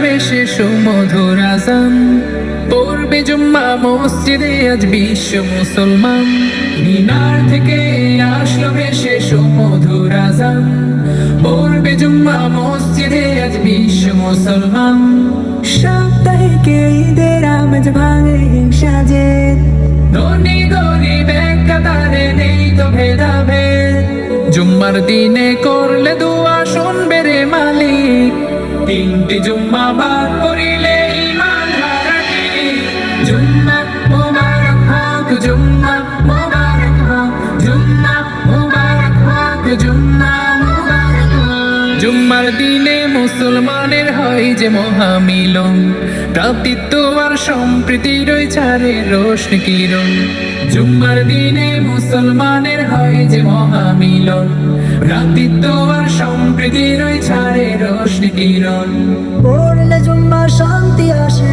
ভেসে সুমধুর আজান। পড়বে জুম্মা মসজিদে আজ বিশ্ব মুসলমান। মিনার থেকে আসলো ভেসে সুমধুর আজান। পড়বে জুম্মা মসজিদে আজ বিশ্ব মুসলমান। সাপ্তাহিকে ঈদের আমেজ ভাঙে হিংসা যে ধনী গরিব এক নেই তো ভেদাভেদ। জুম্মার দিনে করলে দোয়া শুনবে রে মালিক। তিনটি জুম্মা বাদ করিলে ইমান মোবারক জুম্মার দিনে মুসলমানের হয় যে মহামিলন, প্রাপ্তিত্ব আর সম্প্রীতির ছাড়ে রোশন কিরণ। জুম্মার দিনে মুসলমানের হয় যে মহামিলন, প্রাপ্তিত্ব আর সম্প্রীতির ছাড়ে রোশন শান্তি আসে